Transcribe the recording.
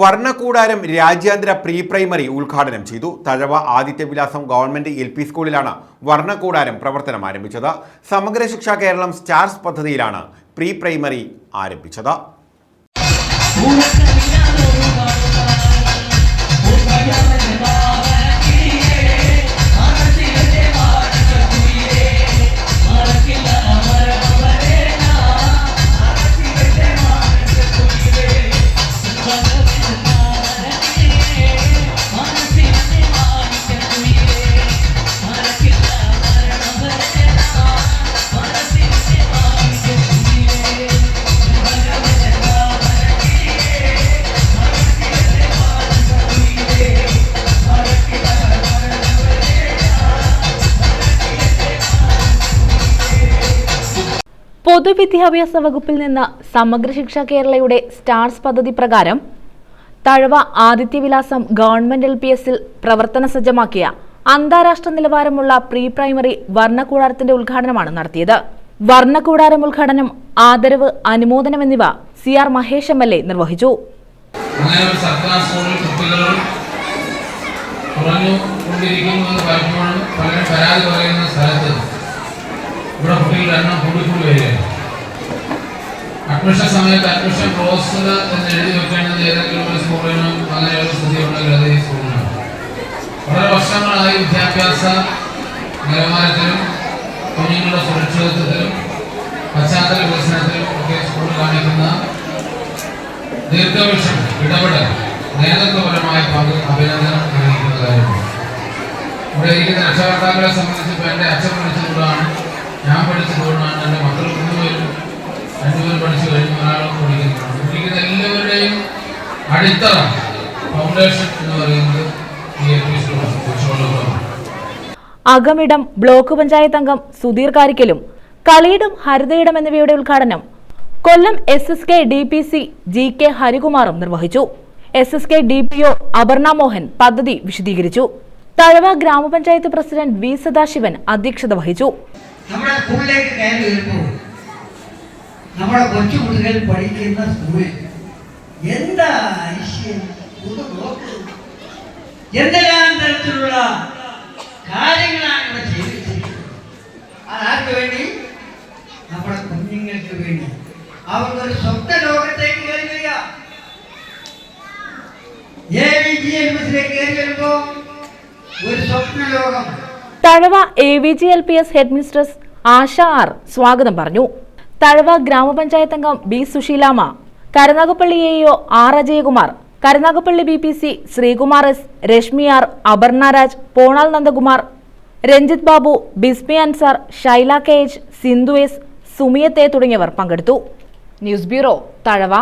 വർണക്കൂടാരം രാജ്യാന്തര pre primary ഉദ്ഘാടനം ചെയ്തു. Thazhava Adithyavilasam government L P സ്കൂളിലാണ് വർണക്കൂടാരം പ്രവർത്തനം ആരംഭിച്ചത്. സമഗ്ര ശിക്ഷ കേരളം സ്റ്റാർസ് പദ്ധതിയിലാണ് പ്രീ പ്രൈമറി ആരംഭിച്ചത് പൊതുവിദ്യാഭ്യാസ വകുപ്പിൽ നിന്ന് സമഗ്ര ശിക്ഷ കേരളയുടെ സ്റ്റാർസ് പദ്ധതി പ്രകാരം Thazhava Adithyavilasam government L P എസിൽ പ്രവർത്തന സജ്ജമാക്കിയ അന്താരാഷ്ട്ര നിലവാരമുള്ള പ്രീ പ്രൈമറി വർണകൂടാരത്തിന്റെ ഉദ്ഘാടനമാണ് നടത്തിയത്. വർണകൂടാരം ഉദ്ഘാടനം ആദരവ് അനുമോദനം എന്നിവ C R Mahesh M L A നിർവഹിച്ചു. സ്ഥലത്ത് ഇവിടെ കുട്ടികളുടെ എണ്ണം കൂടിക്കൂടി വരികയാണ് അഡ്മിഷൻ സമയത്ത് അഡ്മിഷൻ ക്ലോസ്ഡ് എന്ന് എഴുതി വെക്കേണ്ടത് ഏതെങ്കിലും ഒരു സ്കൂളിനും അങ്ങനെ ഒരു അത് ഈ സ്കൂളിനാണ് വളരെ വർഷങ്ങളായി വിദ്യാഭ്യാസ നിലവാരത്തിലും കുഞ്ഞുങ്ങളുടെ സുരക്ഷിതത്വത്തിലും പശ്ചാത്തല വികസനത്തിലും ഒക്കെ സ്കൂൾ കാണിക്കുന്ന ദീർഘവീക്ഷണം ഇടപെടൽ നേതൃത്വപരമായ പങ്ക് അഭിനന്ദനം അറിയിക്കുന്ന കാര്യമാണ്. ഇവിടെ ഇരിക്കുന്ന രക്ഷകർത്താക്കളെ സംബന്ധിച്ച് എന്റെ അച്ഛൻ പഠിച്ചതുകൊണ്ടാണ് ഞാൻ പഠിച്ചതുകൊണ്ടാണ് എന്റെ മക്കൾ മൂന്നുപേരും രണ്ടുപേരും പഠിച്ചു കഴിഞ്ഞു ഒരാളും പഠിക്കുന്നുണ്ട് പഠിക്കുന്ന എല്ലാവരുടെയും അടിത്തറ ഫൗണ്ടേഷൻ എന്ന് പറയുന്നത് ഈ എൽ അകമിടം ബ്ലോക്ക് പഞ്ചായത്ത് അംഗം സുധീർ കാരിക്കലും കളിയിടം ഹരിതയിടം എന്നിവയുടെ ഉദ്ഘാടനം Kollam S S K D P C G K ഹരികുമാറും നിർവഹിച്ചു. S S K D P O Aparna Mohan പദ്ധതി വിശദീകരിച്ചു. തഴവ ഗ്രാമപഞ്ചായത്ത് പ്രസിഡന്റ് വി സദാശിവൻ അധ്യക്ഷത വഹിച്ചു. നമ്മുടെ സ്കൂളിലേക്ക് കയറി വരുമ്പോൾ നമ്മുടെ കൊച്ചു കുട്ടികൾ പഠിക്കുന്ന സ്കൂളിൽ എന്താ ഐശ്വര്യം? എന്തെല്ലാം തരത്തിലുള്ള കാര്യങ്ങളാണ് ഇവിടെ ചെയ്തിട്ടുള്ളത് അതാർക്ക് വേണ്ടി? നമ്മുടെ കുഞ്ഞുങ്ങൾക്ക് വേണ്ടി. അവർക്കൊരു സ്വപ്ന ലോകത്തേക്ക് കയറി വരിക. എ വി ജി എൻ എസിലേക്ക് കയറി വരുമ്പോൾ ഒരു സ്വപ്ന ലോകം Thazhava A V G L P S head mistress Asha R സ്വാഗതം പറഞ്ഞു. തഴവ ഗ്രാമപഞ്ചായത്ത് അംഗം B Susheelama Karunagappally A R Ajayakumar Karunagappally B P C Sreekumar S Reshmi R Aparna Raj Ponal Nandakumar Ranjith Babu Bismi Ansar Shaila K H Sindhu S സുമിയത്തെ തുടങ്ങിയവർ പങ്കെടുത്തു. News bureau Thazhava.